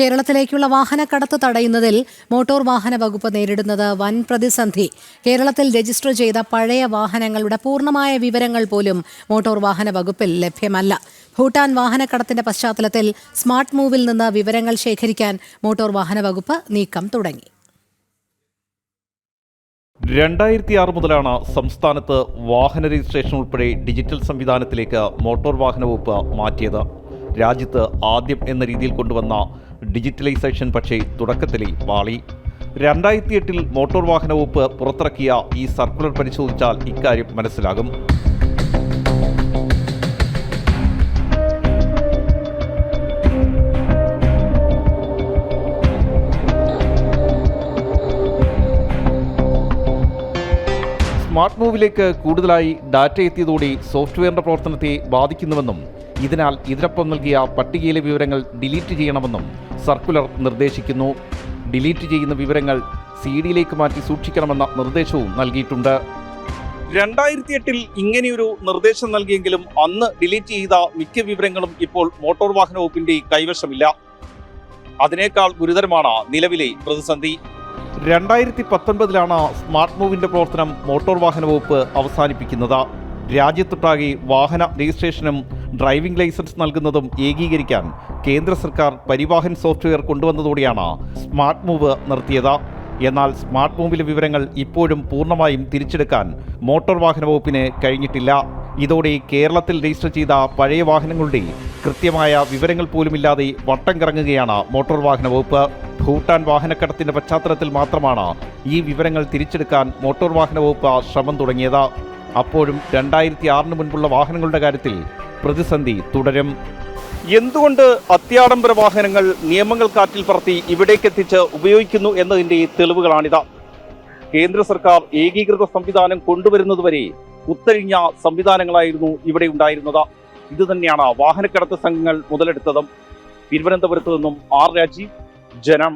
കേരളത്തിലേക്കുള്ള വാഹന വാഹനക്കടത്ത് തടയുന്നതിൽ മോട്ടോർ വാഹന വകുപ്പ് നേരിടുന്നത് വൻ പ്രതിസന്ധി. കേരളത്തിൽ രജിസ്റ്റർ ചെയ്ത പഴയ വാഹനങ്ങളുടെ പൂർണമായ വിവരങ്ങൾ പോലും മോട്ടോർ വാഹന വകുപ്പിൽ ലഭ്യമല്ല. ഭൂട്ടാൻ വാഹനക്കടത്തിന്റെ പശ്ചാത്തലത്തിൽ സ്മാർട്ട് മൂവിൽ നിന്ന് വിവരങ്ങൾ ശേഖരിക്കാൻ മോട്ടോർ വാഹന വകുപ്പ് നീക്കം തുടങ്ങി. രണ്ടായിരത്തി ആറ് മുതലാണ് സംസ്ഥാനത്ത് വാഹന രജിസ്ട്രേഷൻ ഉൾപ്പെടെ ഡിജിറ്റൽ സംവിധാനത്തിലേക്ക് മോട്ടോർ വാഹന വകുപ്പ് മാറ്റിയത്. രാജ്യത്ത് ആദ്യം എന്ന രീതിയിൽ കൊണ്ടുവന്ന ഡിജിറ്റലൈസേഷൻ പക്ഷേ തുടക്കത്തിലെ പാളി രണ്ടായിരത്തി എട്ടിൽ മോട്ടോർ വാഹന വകുപ്പ് പുറത്തിറക്കിയ ഈ സർക്കുലർ പരിശോധിച്ചാൽ ഇക്കാര്യം മനസ്സിലാകും. സ്മാർട്ട് മൂവിലേക്ക് കൂടുതലായി ഡാറ്റ എത്തിയതോടെ സോഫ്റ്റ്വെയറിന്റെ പ്രവർത്തനത്തെ ബാധിക്കുന്നുവെന്നും ഇതിനാൽ ഇതിനൊപ്പം നൽകിയ പട്ടികയിലെ വിവരങ്ങൾ ഡിലീറ്റ് ചെയ്യണമെന്നും സർക്കുലർ നിർദ്ദേശിക്കുന്നു. ഡിലീറ്റ് ചെയ്യുന്ന വിവരങ്ങൾ സി ഡിയിലേക്ക് മാറ്റി സൂക്ഷിക്കണമെന്ന നിർദ്ദേശവും നൽകിയിട്ടുണ്ട്. രണ്ടായിരത്തി എട്ടിൽ ഇങ്ങനെയൊരു നിർദ്ദേശം നൽകിയെങ്കിലും അന്ന് ഡിലീറ്റ് ചെയ്ത മിക്ക വിവരങ്ങളും ഇപ്പോൾ മോട്ടോർ വാഹന വകുപ്പിന്റെ കൈവശമില്ല. അതിനേക്കാൾ ഗുരുതരമാണ് നിലവിലെ പ്രതിസന്ധി. രണ്ടായിരത്തി പത്തൊൻപതിലാണ് സ്മാർട്ട് മൂവിന്റെ പ്രവർത്തനം മോട്ടോർ വാഹന വകുപ്പ് അവസാനിപ്പിക്കുന്നത്. രാജ്യത്തൊട്ടാകെ വാഹന രജിസ്ട്രേഷനും ഡ്രൈവിംഗ് ലൈസൻസ് നൽകുന്നതും ഏകീകരിക്കാൻ കേന്ദ്ര സർക്കാർ പരിവാഹൻ സോഫ്റ്റ്വെയർ കൊണ്ടുവന്നതോടെയാണ് സ്മാർട്ട് മൂവ് നിർത്തിയത്. എന്നാൽ സ്മാർട്ട് മൂവിലെ വിവരങ്ങൾ ഇപ്പോഴും പൂർണമായും തിരിച്ചെടുക്കാൻ മോട്ടോർ വാഹന വകുപ്പിന് കഴിഞ്ഞിട്ടില്ല. ഇതോടെ കേരളത്തിൽ രജിസ്റ്റർ ചെയ്ത പഴയ വാഹനങ്ങളുടെ കൃത്യമായ വിവരങ്ങൾ പോലുമില്ലാതെ വട്ടം കറങ്ങുകയാണ് മോട്ടോർ വാഹന വകുപ്പ്. ഭൂട്ടാൻ വാഹനക്കടത്തിന്റെ പശ്ചാത്തലത്തിൽ മാത്രമാണ് ഈ വിവരങ്ങൾ തിരിച്ചെടുക്കാൻ മോട്ടോർ വാഹന വകുപ്പ് ശ്രമം തുടങ്ങിയത്. അപ്പോഴും രണ്ടായിരത്തി ആറിന് മുൻപുള്ള വാഹനങ്ങളുടെ കാര്യത്തിൽ പ്രതിസന്ധി തുടരും. എന്തുകൊണ്ട് അത്യാഡംബര വാഹനങ്ങൾ നിയമങ്ങൾ കാറ്റിൽ പറത്തി ഇവിടേക്കെത്തിച്ച് ഉപയോഗിക്കുന്നു എന്നതിന്റെ തെളിവുകളാണിത്. കേന്ദ്ര സർക്കാർ ഏകീകൃത സംവിധാനം കൊണ്ടുവരുന്നതുവരെ കുത്തഴിഞ്ഞ സംവിധാനങ്ങളായിരുന്നു ഇവിടെ ഉണ്ടായിരുന്നത്. ഇത് തന്നെയാണ് വാഹനക്കടത്ത് സംഘങ്ങൾ മുതലെടുത്തതും. തിരുവനന്തപുരത്ത് നിന്നും ആർ രാജീവ് ജനം